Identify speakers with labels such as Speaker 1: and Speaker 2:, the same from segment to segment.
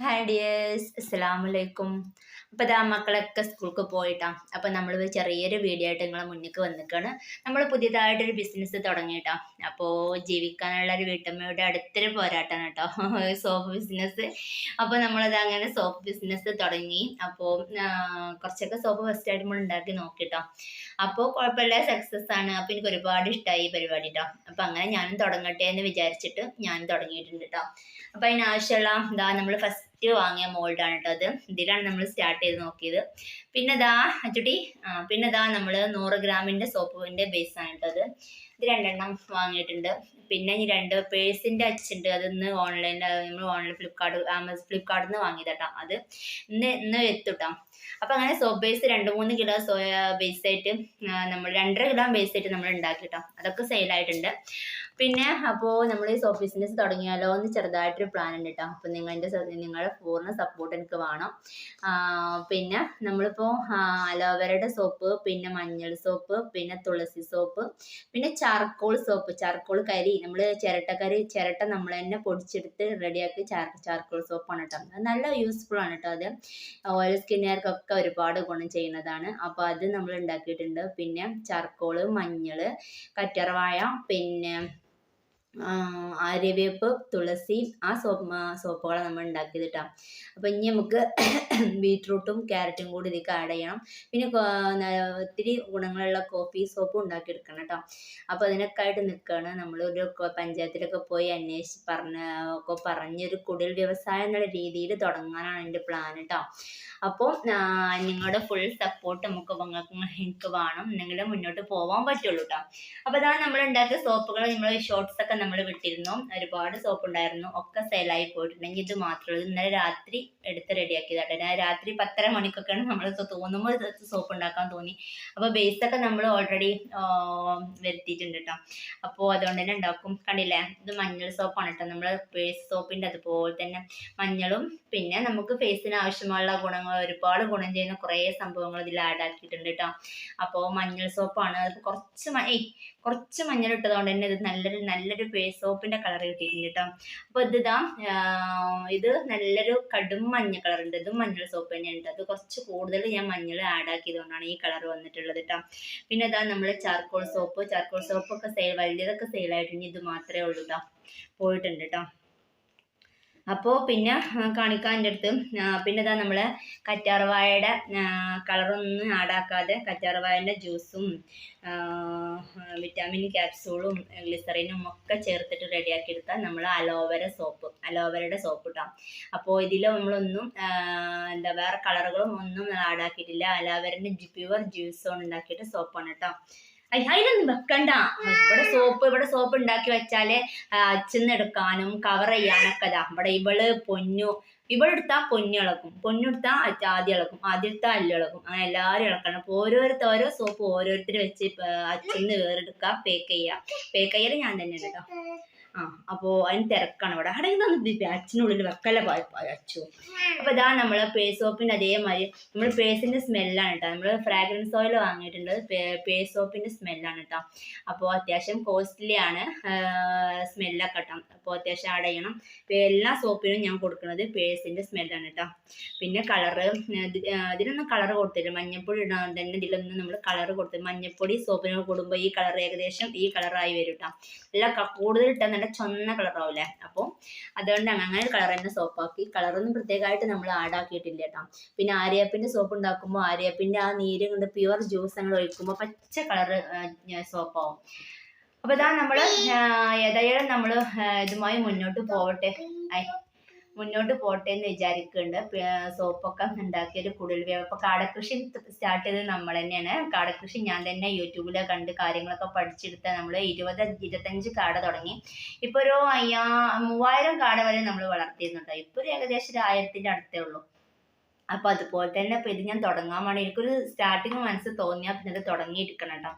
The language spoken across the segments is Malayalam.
Speaker 1: ഹായ് ഡിയേഴ്സ് അസ്സലാമലൈക്കും അപ്പോൾ ഇതാ മക്കളൊക്കെ സ്കൂൾക്ക് പോയിട്ടാണ് അപ്പോൾ നമ്മൾ ചെറിയൊരു വീഡിയോ ആയിട്ട് നിങ്ങളെ മുന്നിലേക്ക് വന്നിക്കാണ്. നമ്മൾ പുതിയതായിട്ടൊരു ബിസിനസ് തുടങ്ങിയിട്ടാണ് അപ്പോൾ ജീവിക്കാനുള്ള ഒരു വീട്ടമ്മയുടെ അടുത്തൊരു പോരാട്ടമാണ് കേട്ടോ സോപ്പ് ബിസിനസ് അപ്പോൾ നമ്മളത് അങ്ങനെ സോപ്പ് ബിസിനസ് തുടങ്ങി. അപ്പോൾ കുറച്ചൊക്കെ സോപ്പ് ഫസ്റ്റ് ആയിട്ട് നമ്മൾ ഉണ്ടാക്കി നോക്കിട്ടോ. അപ്പോൾ കുഴപ്പമില്ല സക്സസ് ആണ്. അപ്പോൾ എനിക്ക് ഒരുപാട് ഇഷ്ടമായി ഈ പരിപാടി കേട്ടോ അപ്പോൾ അങ്ങനെ ഞാനും തുടങ്ങട്ടെ എന്ന് വിചാരിച്ചിട്ട് ഞാനും തുടങ്ങിയിട്ടുണ്ട് കേട്ടോ അപ്പോൾ അതിനാവശ്യമുള്ള എന്താ നമ്മൾ ഫസ്റ്റ് വാങ്ങിയ മോൾഡാണ് കേട്ടോ അത്. ഇതിലാണ് നമ്മൾ സ്റ്റാർട്ട് ചെയ്ത് നോക്കിയത്. പിന്നെ ദാ അച്ചുട്ടി പിന്നെ ദാ നമ്മൾ നൂറ് ഗ്രാമിന്റെ സോപ്പിന്റെ ബേസാണ് കേട്ടോ അത്. ഇത് രണ്ടെണ്ണം വാങ്ങിയിട്ടുണ്ട്. പിന്നെ ഈ രണ്ട് പേഴ്സിന്റെ അച്ചുണ്ട് ഇന്ന് ഓൺലൈനിൽ നമ്മൾ ഓൺലൈൻ ഫ്ലിപ്കാർട്ട് ആമസോൺ ഫ്ലിപ്കാർട്ടിൽ നിന്ന് വാങ്ങിയതാട്ടോ അത്. ഇന്ന് ഇന്ന് എത്തുട്ടോ. അപ്പോൾ അങ്ങനെ സോപ്പ് ബേസ് രണ്ട് മൂന്ന് കിലോ സോയ ബേസ് ആയിട്ട് നമ്മൾ രണ്ടര കിലോ ബേസ് ആയിട്ട് നമ്മൾ ഉണ്ടാക്കിട്ടോ. അതൊക്കെ സെയിലായിട്ടുണ്ട് പിന്നെ അപ്പോൾ നമ്മൾ ഈ സോപ്പ് ബിസിനസ് തുടങ്ങിയാലോ എന്ന് ചെറുതായിട്ടൊരു പ്ലാൻ ഉണ്ട് കേട്ടോ അപ്പോൾ നിങ്ങളുടെ നിങ്ങളുടെ പൂർണ സപ്പോർട്ട് എനിക്ക് വേണം. പിന്നെ നമ്മളിപ്പോൾ അലോവേരയുടെ സോപ്പ് പിന്നെ മഞ്ഞൾ സോപ്പ് പിന്നെ തുളസി സോപ്പ് പിന്നെ ചാർക്കോൾ സോപ്പ് ചാർക്കോൾ കരി നമ്മൾ ചിരട്ടക്കരി ചിരട്ട നമ്മൾ തന്നെ പൊടിച്ചെടുത്ത് റെഡിയാക്കി ചാർ ചാർക്കോൾ സോപ്പാണ് കേട്ടോ അത് നല്ല യൂസ്ഫുൾ ആണ് കേട്ടോ അത്. ഓയിൽ സ്കിന്നുകാർക്കൊക്കെ ഒരുപാട് ഗുണം ചെയ്യുന്നതാണ്. അപ്പോൾ അത് നമ്മൾ ഉണ്ടാക്കിയിട്ടുണ്ട്. പിന്നെ ചാർക്കോൾ മഞ്ഞൾ കറ്റർവാഴ പിന്നെ ആര്യവേപ്പ് തുളസി ആ സോപ്പ് സോപ്പുകളെ നമ്മൾ ഉണ്ടാക്കിയത് അപ്പോൾ ഇനി നമുക്ക് ബീറ്റ്റൂട്ടും ക്യാരറ്റും കൂടി ഇതിലേക്ക് ആഡ് ചെയ്യണം. പിന്നെ ഒത്തിരി ഗുണങ്ങളുള്ള കോഫി സോപ്പും ഉണ്ടാക്കിയെടുക്കണം കേട്ടോ അപ്പോൾ അതിനൊക്കെ ആയിട്ട് നിൽക്കുകയാണ് ഒരു പഞ്ചായത്തിലൊക്കെ പോയി അന്വേഷിച്ച് പറഞ്ഞ ഒക്കെ പറഞ്ഞൊരു കുടിൽ വ്യവസായം എന്നുള്ള രീതിയിൽ തുടങ്ങാനാണ് എന്റെ പ്ലാൻ കേട്ടോ അപ്പോൾ നിങ്ങളുടെ ഫുൾ സപ്പോർട്ട് നമുക്ക് എനിക്ക് വേണം. എന്നെങ്കിലും മുന്നോട്ട് പോകാൻ പറ്റുള്ളൂ കേട്ടോ അപ്പോൾ അതാണ് നമ്മൾ ഉണ്ടാക്കിയ സോപ്പുകൾ. നമ്മൾ ഷോർട്സ് ഒക്കെ നമ്മൾ വിട്ടിരുന്നു. ഒരുപാട് സോപ്പ് ഉണ്ടായിരുന്നു. ഒക്കെ സെയിലായി പോയിട്ടുണ്ടെങ്കിൽ ഇത് മാത്രമേ ഇന്നലെ രാത്രി എടുത്ത് റെഡിയാക്കിയതാട്ടെ ഞാൻ രാത്രി പത്തര മണിക്കൊക്കെയാണ് നമ്മൾ തോന്നുമ്പോൾ സോപ്പ് ഉണ്ടാക്കാൻ തോന്നി. അപ്പോൾ ബേസൊക്കെ നമ്മൾ ഓൾറെഡി വരുത്തിയിട്ടുണ്ട് കേട്ടോ അപ്പോൾ അതുകൊണ്ട് തന്നെ ഉണ്ടാക്കും. കണ്ടില്ലേ? ഇത് മഞ്ഞൾ സോപ്പാണ് കേട്ടോ നമ്മൾ ഫേസ് സോപ്പിന്റെ അതുപോലെ തന്നെ മഞ്ഞളും പിന്നെ നമുക്ക് ഫേസിന് ആവശ്യമുള്ള ഗുണങ്ങൾ ഒരുപാട് ഗുണം ചെയ്യുന്ന കുറേ സംഭവങ്ങൾ ഇതിൽ ആഡ് ആക്കിയിട്ടുണ്ട് കേട്ടോ അപ്പോൾ മഞ്ഞൾ സോപ്പാണ് കുറച്ച് കുറച്ച് മഞ്ഞൾ ഇട്ടതുകൊണ്ട് തന്നെ ഇത് നല്ലൊരു നല്ലൊരു ഫേസ് സോപ്പിന്റെ കളർ കിട്ടിയിട്ടുണ്ട് കേട്ടോ അപ്പോൾ ഇതാ ഇത് നല്ലൊരു കടും മഞ്ഞ ഉണ്ട്. ഇതും മഞ്ഞൾ സോപ്പ് തന്നെയാണ് അത് കുറച്ച് കൂടുതൽ ഞാൻ മഞ്ഞൾ ആഡ് ആക്കിയതുകൊണ്ടാണ് ഈ കളർ വന്നിട്ടുള്ളത് കേട്ടോ പിന്നെ ഇതാ നമ്മൾ ചാർക്കോൾ സോപ്പ് ചാർക്കോൾ സോപ്പൊക്കെ സെയിൽ വലിയതൊക്കെ സെയിലായിട്ടുണ്ട് ഇത് മാത്രമേ ഉള്ളൂ കേട്ടോ പോയിട്ടുണ്ട് കേട്ടോ അപ്പോൾ പിന്നെ കാണിക്കാൻ എന്റെ അടുത്ത്. പിന്നെ ഇതാ നമ്മൾ കറ്റാർവാഴയുടെ കളറൊന്നും ആടാക്കാതെ കറ്റാർവാഴന്റെ ജ്യൂസും വിറ്റാമിൻ ക്യാപ്സൂളും ഗ്ലിസറിനും ഒക്കെ ചേർത്തിട്ട് റെഡിയാക്കി എടുത്താൽ നമ്മൾ അലോവേര സോപ്പ് അലോവേരയുടെ സോപ്പ് ഇട്ടാം അപ്പോൾ ഇതിൽ നമ്മളൊന്നും എന്താ വേറെ കളറുകളും ഒന്നും ആടാക്കിയിട്ടില്ല അലോവേരന്റെ പ്യുവർ ജ്യൂസ് ഉണ്ടാക്കിയിട്ട് സോപ്പാണ് കേട്ടോ അതിലൊന്നും വെക്കണ്ട. ഇവിടെ സോപ്പ് ഇവിടെ സോപ്പ് ഉണ്ടാക്കി വെച്ചാൽ അച്ചിന്നെടുക്കാനും കവർ ചെയ്യാനൊക്കെ ഇതാ. ഇവിടെ ഇവൾ പൊന്നു. ഇവളെടുത്താൽ പൊന്നിളക്കും പൊന്നെടുത്താൽ ആദ്യം ഇളക്കും ആദ്യം അല്ല അല്ലിളക്കും അങ്ങനെ എല്ലാവരും ഇളക്കണം. അപ്പോൾ ഓരോരുത്തർ ഓരോ സോപ്പ് ഓരോരുത്തർ വെച്ച് അച്ഛന്ന് വേറെടുക്കുക പേക്ക് ചെയ്യുക പേക്ക് ചെയ്യൽ ഞാൻ തന്നെ കേട്ടോ ആ അപ്പോൾ അതിന് തിരക്കാണ് ഇവിടെ. അവിടെ ഇതൊന്നും അച്ഛനുള്ളിൽ വെക്കല്ല? അച്ചു അപ്പോൾ ഇതാ നമ്മൾ പേസ് സോപ്പിന്റെ അതേമാതിരി നമ്മൾ പേസിന്റെ സ്മെല്ലാണ് കേട്ടോ നമ്മൾ ഫ്രാഗ്രൻസ് ഓയിൽ വാങ്ങിയിട്ടുണ്ട്. പേസ് സോപ്പിന്റെ സ്മെല്ലാണ് കേട്ടോ അപ്പോൾ അത്യാവശ്യം കോസ്റ്റ്ലി ആണ് സ്മെല്ലൊക്കെ കേട്ടോ അപ്പോൾ അത്യാവശ്യം ആഡ് ചെയ്യണം. എല്ലാ സോപ്പിനും ഞാൻ കൊടുക്കുന്നത് പേസിന്റെ സ്മെല്ലാണ് കേട്ടോ പിന്നെ കളറ് ഇതിനൊന്നും കളർ കൊടുത്തില്ല. മഞ്ഞപ്പൊടി ഇടാൻ തന്നെ ഇതിലൊന്നും നമ്മൾ കളർ കൊടുത്തില്ല മഞ്ഞപ്പൊടി സോപ്പിനോട് കൂടുമ്പോൾ ഈ കളർ ഏകദേശം ഈ കളറായി വരും കേട്ടോ എല്ലാം കൂടുതൽ ഇട്ടാൽ നല്ല ചൊന്ന കളറാവില്ലേ അപ്പോൾ അതുകൊണ്ട് അങ്ങനെ കളർ തന്നെ സോപ്പാക്കി കളറൊന്നും പ്രത്യേകമായിട്ട് നമ്മൾ ആഡാക്കിയിട്ടില്ല കേട്ടോ. പിന്നെ ആര്യപ്പിന്റെ സോപ്പ് ഉണ്ടാക്കുമ്പോൾ ആര്യപ്പിന്റെ ആ നീര് കൊണ്ട് പ്യുവർ ജ്യൂസ് അങ്ങനെ ഒഴിക്കുമ്പോൾ പച്ച കളർ സോപ്പാവും അപ്പോൾ ഇതാ നമ്മൾ ഏതായാലും നമ്മൾ ഇതുമായി മുന്നോട്ട് പോവട്ടെ. മുന്നോട്ട് പോട്ടെ എന്ന് വിചാരിക്കുന്നുണ്ട് സോപ്പൊക്കെ ഉണ്ടാക്കിയൊരു കുടിൽ അപ്പോൾ കാടകൃഷി സ്റ്റാർട്ട് ചെയ്തത് നമ്മൾ തന്നെയാണ്. കാടകൃഷി ഞാൻ തന്നെ യൂട്യൂബിൽ കണ്ട് കാര്യങ്ങളൊക്കെ പഠിച്ചെടുത്ത നമ്മൾ ഇരുപത് ഇരുപത്തഞ്ച് കാട തുടങ്ങി. ഇപ്പോൾ ഒരു അയ്യാ മൂവായിരം കാട വരെ നമ്മൾ വളർത്തിയിരുന്നുണ്ട് ഇപ്പോൾ ഒരു ഏകദേശം ഒരു ആയിരത്തിന്റെ അടുത്തേ ഉള്ളൂ. അപ്പോൾ അതുപോലെ തന്നെ ഇപ്പോൾ ഇത് ഞാൻ തുടങ്ങാൻ വേണ്ടി എനിക്കൊരു സ്റ്റാർട്ടിങ് മനസ്സ് തോന്നിയാൽ പിന്നെ അത് തുടങ്ങിയിരിക്കണം കേട്ടോ.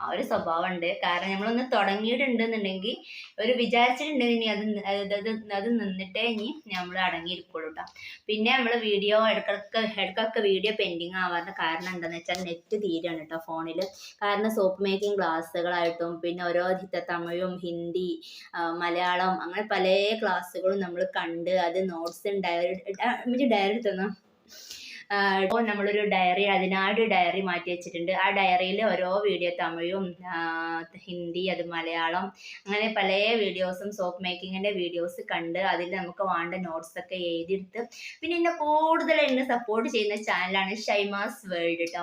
Speaker 1: ആ ഒരു സ്വഭാവം ഉണ്ട് കാരണം നമ്മളൊന്ന് തുടങ്ങിയിട്ടുണ്ടെന്നുണ്ടെങ്കിൽ ഒരു വിചാരിച്ചിട്ടുണ്ടെങ്കിൽ അത് അത് അത് നിന്നിട്ടേ ഇനി നമ്മൾ അടങ്ങിയിരിക്കുള്ളൂ കേട്ടോ. പിന്നെ നമ്മൾ വീഡിയോ ഇടക്കൊക്കെ ഇടക്കൊക്കെ വീഡിയോ പെൻഡിങ് ആവാറുണ്ട് കാരണം എന്താണെന്ന് വെച്ചാൽ നെറ്റ് തീരാണ് കേട്ടോ ഫോണിൽ കാരണം സോപ്പ് മേക്കിംഗ് ക്ലാസ്സുകളായിട്ടും പിന്നെ ഓരോ തമിഴും ഹിന്ദി മലയാളം അങ്ങനെ പല ക്ലാസ്സുകളും നമ്മൾ കണ്ട് അത് നോട്ട്സ് ഡയറി ഡയറി എടുത്തു ഇപ്പോൾ നമ്മളൊരു ഡയറി അതിനായിട്ട് ഡയറി മാറ്റി വെച്ചിട്ടുണ്ട്. ആ ഡയറിയിൽ ഓരോ വീഡിയോ തമിഴും ഹിന്ദി അത് മലയാളം അങ്ങനെ പല വീഡിയോസും സോപ്പ് മേക്കിങ്ങിന്റെ വീഡിയോസ് കണ്ട് അതിൽ നമുക്ക് വേണ്ട നോട്ട്സ് ഒക്കെ എഴുതിയെടുത്ത് പിന്നെ എന്നെ കൂടുതൽ എന്നെ സപ്പോർട്ട് ചെയ്യുന്ന ചാനലാണ് ഷൈമാസ് വേൾഡ് കേട്ടോ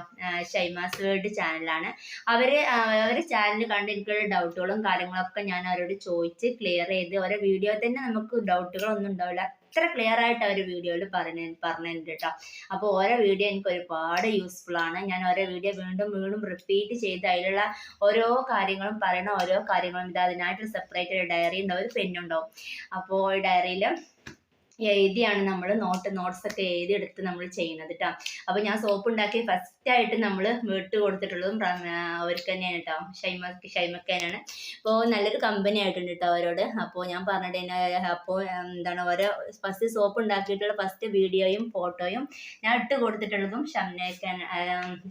Speaker 1: ഷൈമാസ് വേൾഡ് ചാനലാണ് അവർ അവരെ ചാനൽ കണ്ട് എനിക്കുള്ള ഡൗട്ടുകളും കാര്യങ്ങളൊക്കെ ഞാൻ അവരോട് ചോദിച്ച് ക്ലിയർ ചെയ്ത് ഓരോ വീഡിയോ തന്നെ നമുക്ക് ഡൗട്ടുകളൊന്നും ഉണ്ടാവില്ല. അത്ര ക്ലിയർ ആയിട്ട് അവർ വീഡിയോയിൽ പറഞ്ഞു പറഞ്ഞിട്ടുണ്ട് കേട്ടോ അപ്പോൾ ഓരോ വീഡിയോ എനിക്ക് ഒരുപാട് യൂസ്ഫുൾ ആണ്. ഞാൻ ഓരോ വീഡിയോ വീണ്ടും വീണ്ടും റിപ്പീറ്റ് ചെയ്ത് അതിലുള്ള ഓരോ കാര്യങ്ങളും പറയണ ഓരോ കാര്യങ്ങളും ഇത് അതിനായിട്ട് സെപ്പറേറ്റ് ഒരു ഡയറി ഉണ്ടാവും. ഒരു പെണ്ണുണ്ടാവും അപ്പോൾ ഡയറിയിൽ എഴുതിയാണ് നമ്മൾ നോട്ട് നോട്ട്സ് ഒക്കെ എഴുതിയെടുത്ത് നമ്മൾ ചെയ്യുന്നത് കേട്ടോ അപ്പോൾ ഞാൻ സോപ്പ് ഉണ്ടാക്കി ഫസ്റ്റ് ആയിട്ട് നമ്മൾ വീട്ട് കൊടുത്തിട്ടുള്ളതും അവർക്ക് തന്നെയാണ് കേട്ടോ ഷൈമ ഷൈമക്കാനാണ്. അപ്പോൾ നല്ലൊരു കമ്പനി ആയിട്ടുണ്ട് കേട്ടോ അവരോട്. അപ്പോൾ ഞാൻ പറഞ്ഞിട്ട് അപ്പോൾ എന്താണ് ഓരോ ഫസ്റ്റ് സോപ്പ് ഉണ്ടാക്കിയിട്ടുള്ള ഫസ്റ്റ് വീഡിയോയും ഫോട്ടോയും ഞാൻ ഇട്ട് കൊടുത്തിട്ടുള്ളതും ഷംനക്കാൻ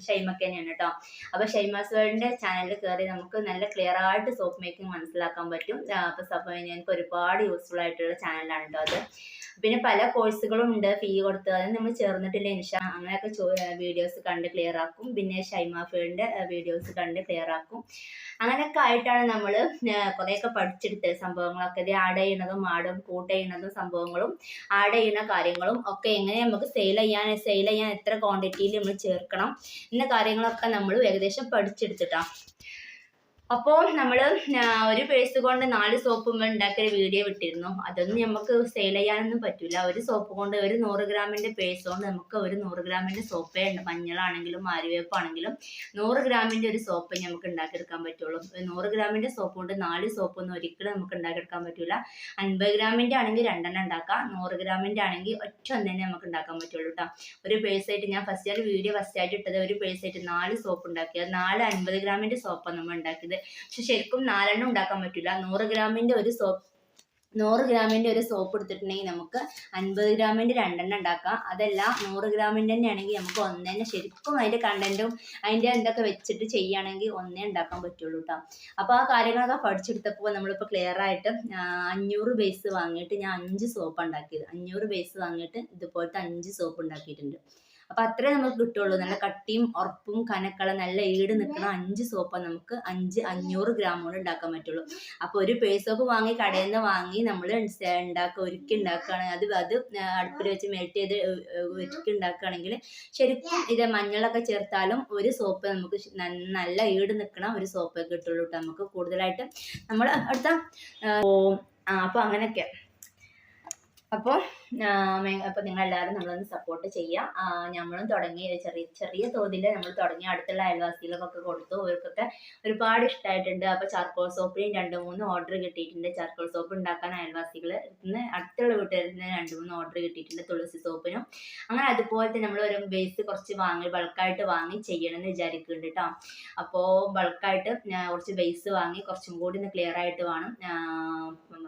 Speaker 1: ഷൈമക്കാനാണ് കേട്ടോ അപ്പോൾ ഷൈമാസ് വേൾഡിന്റെ ചാനലിൽ കയറി നമുക്ക് നല്ല ക്ലിയർ ആയിട്ട് സോപ്പ് മേക്കിംഗ് മനസ്സിലാക്കാൻ പറ്റും. അപ്പോൾ സപ്പോ എനിക്ക് ഒരുപാട് യൂസ്ഫുൾ ആയിട്ടുള്ള ചാനലാണ് കേട്ടോ അത്. പിന്നെ പല കോഴ്സുകളും ഉണ്ട് ഫീ കൊടുത്ത്. അത് നമ്മൾ ചേർന്നിട്ടില്ല ഇൻഷ അങ്ങനെയൊക്കെ വീഡിയോസ് കണ്ട് ക്ലിയർ ആക്കും. പിന്നെ ഷൈമ ഫീൽഡിന്റെ വീഡിയോസ് കണ്ട് ക്ലിയർ ആക്കും. അങ്ങനെയൊക്കെ ആയിട്ടാണ് നമ്മൾ കുറേയൊക്കെ പഠിച്ചെടുത്ത സംഭവങ്ങളൊക്കെ ഇത് ആഡ് ചെയ്യണതും ആടും കൂട്ട് ചെയ്യണതും സംഭവങ്ങളും ആഡ് ചെയ്യുന്ന കാര്യങ്ങളും ഒക്കെ എങ്ങനെ നമുക്ക് സെയിൽ ചെയ്യാൻ സെയിൽ ചെയ്യാൻ എത്ര ക്വാണ്ടിറ്റിയിൽ നമ്മൾ ചേർക്കണം എന്ന കാര്യങ്ങളൊക്കെ നമ്മൾ ഏകദേശം പഠിച്ചെടുത്തിട്ടാണ് അപ്പോൾ നമ്മൾ ഒരു പേഴ്സ് കൊണ്ട് നാല് സോപ്പ് ഉണ്ടാക്കിയ വീഡിയോ വിട്ടിരുന്നു. അതൊന്നും നമുക്ക് സെയിൽ ചെയ്യാനൊന്നും പറ്റില്ല ഒരു സോപ്പ് കൊണ്ട് ഒരു നൂറ് ഗ്രാമിന്റെ പേഴ്സ് കൊണ്ട് നമുക്ക് ഒരു നൂറ് ഗ്രാമിന്റെ സോപ്പേ ഉണ്ട്. മഞ്ഞളാണെങ്കിലും ആര്യവേപ്പാണെങ്കിലും നൂറ് ഗ്രാമിന്റെ ഒരു സോപ്പ് നമുക്ക് ഉണ്ടാക്കിയെടുക്കാൻ പറ്റുള്ളൂ. നൂറ് ഗ്രാമിന്റെ സോപ്പ് കൊണ്ട് നാല് സോപ്പ് ഒന്നും ഒരിക്കലും നമുക്ക് ഉണ്ടാക്കിയെടുക്കാൻ പറ്റില്ല അൻപത് ഗ്രാമിന്റെ ആണെങ്കിൽ രണ്ടെണ്ണം ഉണ്ടാക്കാം. നൂറ് ഗ്രാമിന്റെ ആണെങ്കിൽ ഒറ്റ ഒന്ന് തന്നെ നമുക്ക് ഉണ്ടാക്കാൻ പറ്റുള്ളൂ കേട്ടോ ഒരു പേഴ്സായിട്ട് ഞാൻ ഫസ്റ്റ് ആയിട്ട് വീഡിയോ ഫസ്റ്റ് ആയിട്ട് ഇട്ടത് ഒരു പേഴ്സായിട്ട് നാല് സോപ്പ് ഉണ്ടാക്കിയത്. നാല് അൻപത് ഗ്രാമിന്റെ സോപ്പാണ് നമ്മൾ ഉണ്ടാക്കിയത്. പക്ഷെ ശരിക്കും നാലെണ്ണം ഉണ്ടാക്കാൻ പറ്റില്ല നൂറ് ഗ്രാമിന്റെ ഒരു സോപ്പ് നൂറ് ഗ്രാമിന്റെ ഒരു സോപ്പ് എടുത്തിട്ടുണ്ടെങ്കിൽ നമുക്ക് അൻപത് ഗ്രാമിന്റെ രണ്ടെണ്ണം ഉണ്ടാക്കാം. അതല്ല നൂറ് ഗ്രാമിന്റെ തന്നെ ആണെങ്കിൽ നമുക്ക് ഒന്ന് ശരിക്കും അതിന്റെ കണ്ടന്റും അതിന്റെ എന്തൊക്കെ വെച്ചിട്ട് ചെയ്യുകയാണെങ്കിൽ ഒന്നേ ഉണ്ടാക്കാൻ പറ്റുള്ളൂ കേട്ടോ അപ്പോൾ ആ കാര്യങ്ങളൊക്കെ പഠിച്ചെടുത്തപ്പോൾ നമ്മളിപ്പോൾ ക്ലിയർ ആയിട്ട് അഞ്ഞൂറ് ബേസ് വാങ്ങിയിട്ട് ഞാൻ അഞ്ച് സോപ്പ് ഉണ്ടാക്കിയത്. അഞ്ഞൂറ് ബേസ് വാങ്ങിയിട്ട് ഇതുപോലത്തെ അഞ്ച് സോപ്പ് ഉണ്ടാക്കിയിട്ടുണ്ട്. അപ്പോൾ അത്രേ നമുക്ക് കിട്ടുള്ളൂ. നല്ല കട്ടിയും ഉറപ്പും കനക്കള നല്ല ഈട് നിൽക്കുന്ന അഞ്ച് സോപ്പ് നമുക്ക് അഞ്ച് അഞ്ഞൂറ് ഗ്രാം കൊണ്ട് ഉണ്ടാക്കാൻ പറ്റുള്ളൂ. അപ്പോൾ ഒരു പേഴ്സ് സോപ്പ് വാങ്ങി കടയിൽ നിന്ന് വാങ്ങി നമ്മൾ ഉണ്ടാക്കുക ഒരുക്കി ഉണ്ടാക്കുകയാണ് അത് അത് അടുപ്പിൽ വെച്ച് മെൽറ്റ് ചെയ്ത് ഒരുക്കി ഉണ്ടാക്കുകയാണെങ്കിൽ ശരിക്കും ഇത് മഞ്ഞളൊക്കെ ചേർത്താലും ഒരു സോപ്പ് നമുക്ക് നല്ല ഈട് നിൽക്കണ ഒരു സോപ്പ് കിട്ടുള്ളൂ കേട്ടോ നമുക്ക് കൂടുതലായിട്ട് നമ്മൾ അടുത്ത ആ അപ്പോൾ അങ്ങനെയൊക്കെ. അപ്പോൾ അപ്പോൾ നിങ്ങളെല്ലാവരും നമ്മളൊന്ന് സപ്പോർട്ട് ചെയ്യാം. നമ്മളും തുടങ്ങി ചെറിയ ചെറിയ തോതിൽ നമ്മൾ തുടങ്ങി. അടുത്തുള്ള അയൽവാസികൾക്കൊക്കെ കൊടുത്തു. അവർക്കൊക്കെ ഒരുപാട് ഇഷ്ടമായിട്ടുണ്ട് അപ്പോൾ ചാർക്കോൾ സോപ്പിനും രണ്ട് മൂന്ന് ഓർഡർ കിട്ടിയിട്ടുണ്ട്. ചാർക്കോൾ സോപ്പ് ഉണ്ടാക്കാൻ അയൽവാസികൾ ഇന്ന് അടുത്തുള്ള വീട്ടുകാരിൽ നിന്ന് രണ്ട് മൂന്ന് ഓർഡർ കിട്ടിയിട്ടുണ്ട് തുളസി സോപ്പിനും. അങ്ങനെ അതുപോലെ തന്നെ നമ്മൾ ഒരു ബേസ് കുറച്ച് വാങ്ങി ബൾക്കായിട്ട് വാങ്ങി ചെയ്യണം എന്ന് വിചാരിക്കുന്നുണ്ട് കേട്ടോ അപ്പോൾ ബൾക്കായിട്ട് കുറച്ച് ബേസ് വാങ്ങി കുറച്ചും കൂടി ഒന്ന് ക്ലിയർ ആയിട്ട് വേണം.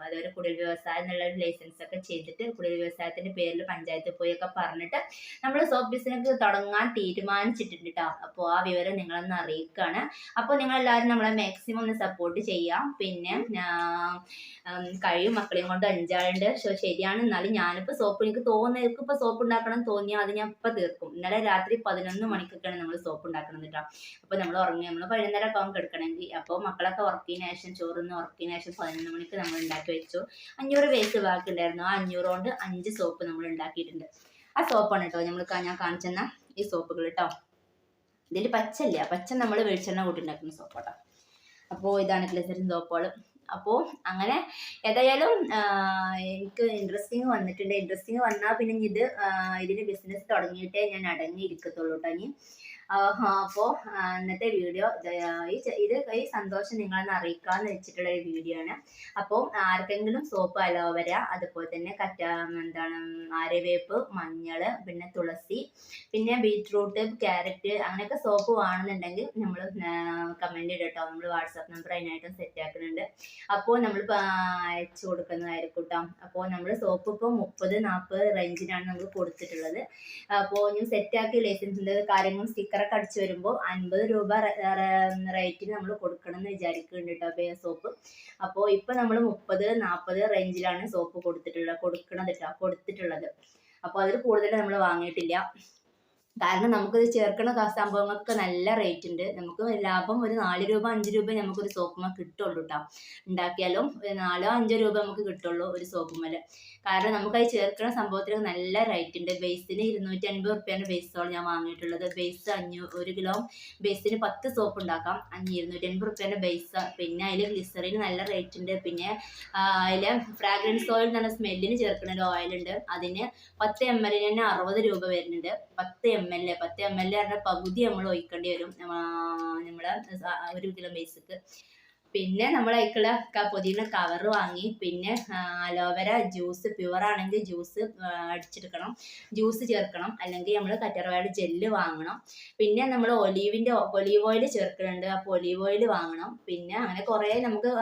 Speaker 1: അതൊരു കുടിൽ വ്യവസായം എന്നുള്ള ലൈസൻസ് ഒക്കെ ചെയ്തിട്ട് കുടിൽ വ്യവസായത്തിന്റെ പേരിൽ പഞ്ചായത്തിൽ പോയി ഒക്കെ പറഞ്ഞിട്ട് നമ്മൾ സോപ്പ് ബിസിനസ് തുടങ്ങാൻ തീരുമാനിച്ചിട്ടുണ്ട് കേട്ടോ അപ്പോൾ ആ വിവരം നിങ്ങളൊന്ന് അറിയിക്കുകയാണ് നിങ്ങൾ എല്ലാവരും നമ്മളെ മാക്സിമം ഒന്ന് സപ്പോർട്ട് ചെയ്യാം. പിന്നെ കഴിയും മക്കളെയും കൊണ്ട് അഞ്ചാളുണ്ട്. ശരിയാണ്. എന്നാലും ഞാനിപ്പോൾ സോപ്പ് എനിക്ക് തോന്നുന്നു ഇപ്പൊ സോപ്പ് ഉണ്ടാക്കണം തോന്നിയാൽ അത് ഞാൻ ഇപ്പം തീർക്കും. ഇന്നലെ രാത്രി പതിനൊന്ന് മണിക്കൊക്കെയാണ് നമ്മൾ സോപ്പ് ഉണ്ടാക്കുന്നത് കേട്ടോ അപ്പോൾ നമ്മൾ ഉറങ്ങി നമ്മൾ പതിനൊന്നര ആകും എടുക്കണമെങ്കിൽ അപ്പോൾ മക്കളൊക്കെ ഉറക്കിയതിന് ശേഷം ചോറിന്ന് ഉറക്കിയതിന് ശേഷം പതിനൊന്ന് മണിക്ക് നമ്മൾ ഉണ്ടാക്കി വെച്ചു. അഞ്ഞൂറ് വേസ്റ്റ് ബാക്കി ഉണ്ടായിരുന്നു ആ അഞ്ഞൂറ് കൊണ്ട് അഞ്ച് സോപ്പ് നമ്മൾ ഉണ്ടാക്കിയിട്ടുണ്ട്. ആ സോപ്പാണ് കേട്ടോ നമ്മൾ ഞാൻ കാണിച്ചെന്ന ഈ സോപ്പുകൾ കേട്ടോ ഇതിൽ പച്ചല്ല പച്ച നമ്മൾ വെളിച്ചെണ്ണ കൂട്ടി ഉണ്ടാക്കുന്ന സോപ്പ് കേട്ടോ അപ്പോൾ ഇതാണ് ഗ്ലിസറിൻ സോപ്പുകൾ അപ്പോൾ അങ്ങനെ ഏതായാലും എനിക്ക് ഇൻട്രസ്റ്റിംഗ് വന്നിട്ടുണ്ട്. ഇൻട്രസ്റ്റിംഗ് വന്നാൽ പിന്നെ ഇത് ഇതിന് ബിസിനസ് തുടങ്ങിയിട്ടേ ഞാൻ അടങ്ങി ഇരിക്കത്തുള്ളൂ കേട്ടോ ഇനി. അപ്പോൾ ഇന്നത്തെ വീഡിയോ ഇത് ഈ സന്തോഷം നിങ്ങളെന്ന് അറിയിക്കാന്ന് വെച്ചിട്ടുള്ള ഒരു വീഡിയോ ആണ്. അപ്പോൾ ആർക്കെങ്കിലും സോപ്പ് അലോവര അതുപോലെ തന്നെ കറ്റ എന്താണ് ആര്യവേപ്പ് മഞ്ഞൾ പിന്നെ തുളസി പിന്നെ ബീറ്റ്റൂട്ട് ക്യാരറ്റ് അങ്ങനെയൊക്കെ സോപ്പ് വേണമെന്നുണ്ടെങ്കിൽ നമ്മൾ കമന്റ് ഇടട്ടോ. നമ്മൾ വാട്സാപ്പ് നമ്പർ അതിനായിട്ടും സെറ്റ് ആക്കുന്നുണ്ട്. അപ്പോൾ നമ്മൾ അയച്ചു കൊടുക്കുന്നതായിരിക്കും കേട്ടോ അപ്പോൾ നമ്മൾ സോപ്പ് ഇപ്പോൾ മുപ്പത് നാൽപ്പത് റേഞ്ചിനാണ് നമ്മൾ കൊടുത്തിട്ടുള്ളത്. അപ്പോൾ ഞാൻ സെറ്റാക്കി ലൈസൻസിന്റെ കാര്യങ്ങളും സ്റ്റിക്കറൊക്കെ അടിച്ച് വരുമ്പോൾ അൻപത് രൂപ റേറ്റിന് നമ്മൾ കൊടുക്കണം എന്ന് വിചാരിക്കുന്നുണ്ട് കേട്ടോ ബേ സോപ്പ്. അപ്പോൾ ഇപ്പോൾ നമ്മൾ മുപ്പത് നാൽപ്പത് റേഞ്ചിലാണ് സോപ്പ് കൊടുത്തിട്ടുള്ളത് കൊടുക്കണത് കേട്ടോ കൊടുത്തിട്ടുള്ളത്. അപ്പോൾ അതിൽ കൂടുതൽ നമ്മൾ വാങ്ങിയിട്ടില്ല. കാരണം നമുക്കിത് ചേർക്കുന്ന സംഭവങ്ങൾക്ക് നല്ല റേറ്റ് ഉണ്ട്. നമുക്ക് ലാഭം ഒരു നാല് രൂപ അഞ്ച് രൂപ നമുക്കൊരു സോപ്പുമ കിട്ടുള്ളൂ കേട്ടോ ഉണ്ടാക്കിയാലും നാലോ അഞ്ചോ രൂപ നമുക്ക് കിട്ടുള്ളൂ ഒരു സോപ്പുമല കാരണം നമുക്ക് അത് ചേർക്കുന്ന സംഭവത്തിന് നല്ല റേറ്റ് ഉണ്ട്. ബേസിന് ഇരുന്നൂറ്റി അൻപത് റുപ്യാണ് ബേസോളം ഞാൻ വാങ്ങിയിട്ടുള്ളത്. ബേസ് അഞ്ഞൂ ഒരു കിലോ ബേസിന് പത്ത് സോപ്പ് ഉണ്ടാക്കാം. ഇരുന്നൂറ്റി അൻപത് റുപ്യാണ് ബേസ് പിന്നെ അതിൽ ഗ്ലിസറിന് നല്ല റേറ്റ് ഉണ്ട്. പിന്നെ അതിൽ ഫ്രാഗ്രൻസ് ഓയിൽ പറഞ്ഞ സ്മെല്ലിന് ചേർക്കുന്ന ഒരു ഓയിൽ ഉണ്ട്. അതിന് പത്ത് എം എല്ലിന് തന്നെ അറുപത് രൂപ വരുന്നുണ്ട്. പത്ത് എം എൽ എ പത്ത് എം എൽ എ പകുതി നമ്മൾ ഒഴിക്കേണ്ടി വരും. നമ്മൾ ഒരു കിലോ ബേസിക്ക്. പിന്നെ നമ്മൾ അതിക്കുള്ള പുതിയ കവർ വാങ്ങി പിന്നെ അലോവേര ജ്യൂസ് പ്യുവർ ആണെങ്കിൽ ജ്യൂസ് അടിച്ചെടുക്കണം ജ്യൂസ് ചേർക്കണം അല്ലെങ്കിൽ നമ്മൾ കറ്റർവാഴ ജെല്ല് വാങ്ങണം. പിന്നെ നമ്മൾ ഒലീവിന്റെ ഒലീവ് ഓയിൽ ചേർക്കുന്നുണ്ട് അപ്പോൾ ഒലീവ് ഓയിൽ വാങ്ങണം. പിന്നെ അങ്ങനെ കുറേ നമുക്ക്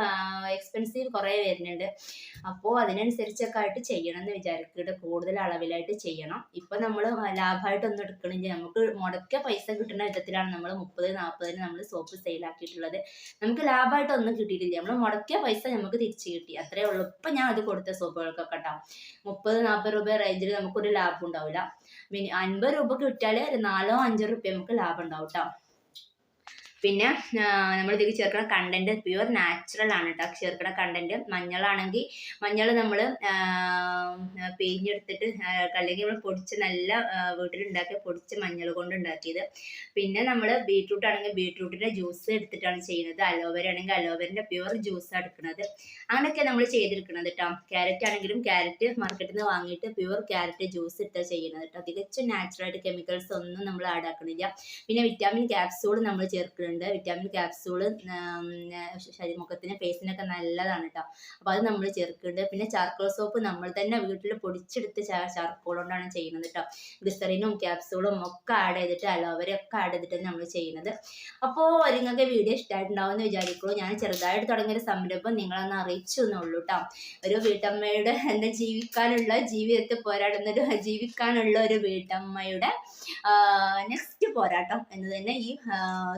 Speaker 1: എക്സ്പെൻസീവ് കുറേ വരുന്നുണ്ട്. അപ്പോൾ അതിനനുസരിച്ചൊക്കെ ആയിട്ട് ചെയ്യണം എന്ന് വിചാരിക്കുന്നുണ്ട് കൂടുതൽ അളവിലായിട്ട് ചെയ്യണം. ഇപ്പം നമ്മൾ ലാഭമായിട്ടൊന്നും എടുക്കണില്ല. നമുക്ക് മുടക്കിയ പൈസ കിട്ടുന്ന വിധത്തിലാണ് നമ്മൾ മുപ്പത് നാൽപ്പതിന് നമ്മൾ സോപ്പ് സെയിലാക്കിയിട്ടുള്ളത് നമുക്ക് ലാഭമായിട്ട് ഒന്നും കിട്ടിയിട്ടില്ല. നമ്മൾ മുടക്കിയ പൈസ നമുക്ക് തിരിച്ചു കിട്ടി. അത്രേ ഉള്ളൂ. ഇപ്പം ഞാൻ അത് കൊടുത്ത സോപ്പുകൾക്കൊക്കെ കേട്ടോ. മുപ്പത് നാൽപ്പത് രൂപ റേഞ്ചിൽ നമുക്കൊരു ലാഭം ഉണ്ടാവില്ല മിനി അൻപത് രൂപ കിട്ടിയാൽ ഒരു നാലോ അഞ്ചോ റുപ്യ നമുക്ക് ലാഭം ഉണ്ടാവും കേട്ടോ പിന്നെ നമ്മൾ ഇതിൽ ചേർക്കുന്ന കണ്ടന്റ് പ്യുവർ നാച്ചുറൽ ആണ് കേട്ടോ ചേർക്കുന്ന കണ്ടന്റ് മഞ്ഞളാണെങ്കിൽ മഞ്ഞൾ നമ്മൾ പിഴിഞ്ഞെടുത്തിട്ട് അല്ലെങ്കിൽ നമ്മൾ പൊടിച്ച് നല്ല വീട്ടിലുണ്ടാക്കിയ പൊടിച്ച് മഞ്ഞൾ കൊണ്ട് ഉണ്ടാക്കിയത് പിന്നെ നമ്മൾ ബീട്രൂട്ട് ആണെങ്കിൽ ബീട്രൂട്ടിന്റെ ജ്യൂസ് എടുത്തിട്ടാണ് ചെയ്യുന്നത്. അലോവേര ആണെങ്കിൽ അലോവേരന്റെ പ്യുവർ ജ്യൂസ് എടുക്കുന്നത്. അങ്ങനെയൊക്കെ നമ്മൾ ചെയ്തെടുക്കുന്നത് കേട്ടോ ക്യാരറ്റ് ആണെങ്കിലും ക്യാരറ്റ് മാർക്കറ്റിൽ നിന്ന് വാങ്ങിയിട്ട് പ്യുവർ ക്യാരറ്റ് ജ്യൂസ് ഇട്ടാണ് ചെയ്യുന്നത് കേട്ടോ തികച്ചും നാച്ചുറലായിട്ട് കെമിക്കൽസ് ഒന്നും നമ്മൾ ആഡ് ആക്കണില്ല. പിന്നെ വിറ്റാമിൻ ക്യാപ്സൂൾ നമ്മൾ ചേർക്കുന്നുണ്ട് വിറ്റാമിൻ ക്യാപ്സൂൾ ശരീരമുഖത്തിന് ഫേസിനൊക്കെ നല്ലതാണ് കേട്ടോ അപ്പോൾ അത് നമ്മൾ ചേർക്കുന്നുണ്ട്. പിന്നെ ചാർക്കോൾ സോപ്പ് നമ്മൾ തന്നെ വീട്ടിൽ പൊടിച്ചെടുത്ത് ചാർക്കോൾ കൊണ്ടാണ് ചെയ്യുന്നത് കേട്ടോ ഗ്ലിസറിനും ക്യാപ്സൂളും ഒക്കെ ആഡ് ചെയ്തിട്ട് അലോവേര ഒക്കെ ആഡ് ചെയ്തിട്ടാണ് നമ്മൾ ചെയ്യുന്നത്. അപ്പോൾ നിങ്ങൾക്ക് വീഡിയോ ഇഷ്ടമായിട്ടുണ്ടാവും എന്ന് വിചാരിക്കുള്ളൂ ഞാൻ ചെറുതായിട്ട് തുടങ്ങിയ ഒരു സംരംഭം നിങ്ങളൊന്ന് അറിയിച്ചു എന്നുള്ളൂ കേട്ടോ ഒരു വീട്ടമ്മയുടെ എന്താ ജീവിക്കാനുള്ള ജീവിതത്തിൽ പോരാടുന്ന ഒരു ജീവിക്കാനുള്ള ഒരു വീട്ടമ്മയുടെ നെക്സ്റ്റ് പോരാട്ടം എന്ന് തന്നെ ഈ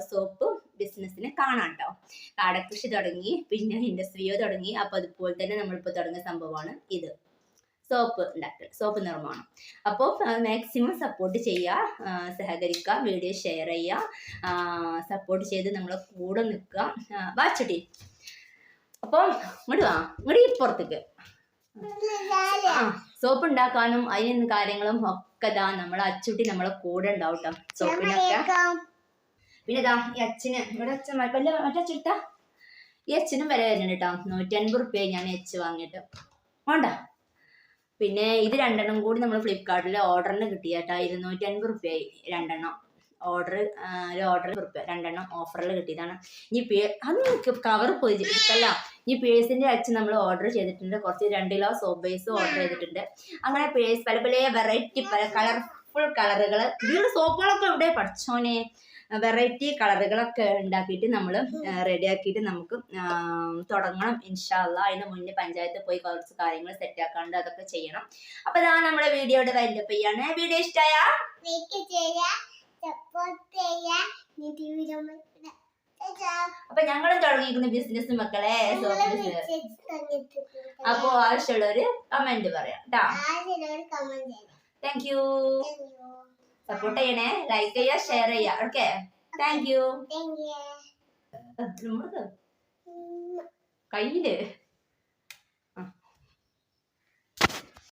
Speaker 1: സോപ്പ് ബിസിനസ്സിനെ കാണാം കേട്ടോ കാടകൃഷി തുടങ്ങി പിന്നെ ഇൻഡസ്ട്രിയോ തുടങ്ങി. അപ്പോൾ അതുപോലെ തന്നെ നമ്മളിപ്പോൾ തുടങ്ങിയ സംഭവമാണ് ഇത്. സോപ്പ് ഉണ്ടാക്കൽ സോപ്പ് നിർമ്മാണം. അപ്പോൾ മാക്സിമം സപ്പോർട്ട് ചെയ്യുക സഹകരിക്കുക വീഡിയോ ഷെയർ ചെയ്യുക സപ്പോർട്ട് ചെയ്ത് നമ്മളെ കൂടെ നിൽക്കുക വാച്ചടി അപ്പോൾ ഇങ്ങോട്ട് വാ ഇങ്ങോട്ട് ഇപ്പുറത്തേക്ക് ആ സോപ്പ് ഉണ്ടാക്കാനും അതിന് കാര്യങ്ങളും ഒക്കെ ഇതാ നമ്മളെ അച്ചുട്ടി നമ്മളെ കൂടെ ഉണ്ടാവും കേട്ടോ സോപ്പിനൊക്കെ. പിന്നെ ഇതാ ഈ അച്ഛന്. ഇവിടെ അച്ഛൻ വല്ല മറ്റേ അച്ഛട്ടാ ഈ അച്ഛനും വില വരുന്നുണ്ട് കേട്ടോ നൂറ്റി അൻപത് റുപ്യ ഞാൻ എച്ച് വാങ്ങിയിട്ട്. വേണ്ട. പിന്നെ ഇത് രണ്ടെണ്ണം കൂടി നമ്മൾ ഫ്ലിപ്കാർട്ടിൽ ഓർഡറിന് കിട്ടി കേട്ടോ ഇരുന്നൂറ്റി അൻപത് റുപ്യായി രണ്ടെണ്ണം. ഓർഡർ ഒരു ഓർഡർ റുപ്യ രണ്ടെണ്ണം ഓഫറിൽ കിട്ടിയതാണ്. ഇനി പേ അത് കവർ പോയി അല്ല ഈ പേഴ്സിന്റെ അച്ഛൻ നമ്മൾ ഓർഡർ ചെയ്തിട്ടുണ്ട്. കുറച്ച് രണ്ട് കിലോ സോപ്പ് ബേസ് ഓർഡർ ചെയ്തിട്ടുണ്ട്. അങ്ങനെ പേഴ്സ് പല പല വെറൈറ്റി പല കളർഫുൾ കളറുകൾ ഇതിലുള്ള സോപ്പുകളൊക്കെ ഇവിടെ പഠിച്ചോനെ? വെറൈറ്റി കളറുകളൊക്കെ ഉണ്ടാക്കിയിട്ട് നമ്മൾ റെഡിയാക്കിയിട്ട് നമുക്ക് തുടങ്ങണം. ഇൻഷാല്ല അതിന് മുന്നേ പഞ്ചായത്ത് പോയി കുറച്ച് കാര്യങ്ങൾ സെറ്റ് ആക്കാണ്ട് അതൊക്കെ ചെയ്യണം. അപ്പൊ ഇതാ നമ്മുടെ വീഡിയോയുടെ വൈൻഡപ്പ് ചെയ്യാണ്. വീഡിയോ ഇഷ്ടമായ അപ്പൊ ഞങ്ങളും തുടങ്ങിയിരിക്കുന്ന ബിസിനസ് മക്കളെ. അപ്പൊ ആവശ്യമുള്ളവര് കമന്റ് പറയാം. കേട്ടോ താങ്ക് യു സപ്പോർട്ട് ചെയ്യണേ. ലൈക്ക് ചെയ്യുക ഷെയർ ചെയ്യുക ഓക്കെ താങ്ക് യു കയ്യിൽ?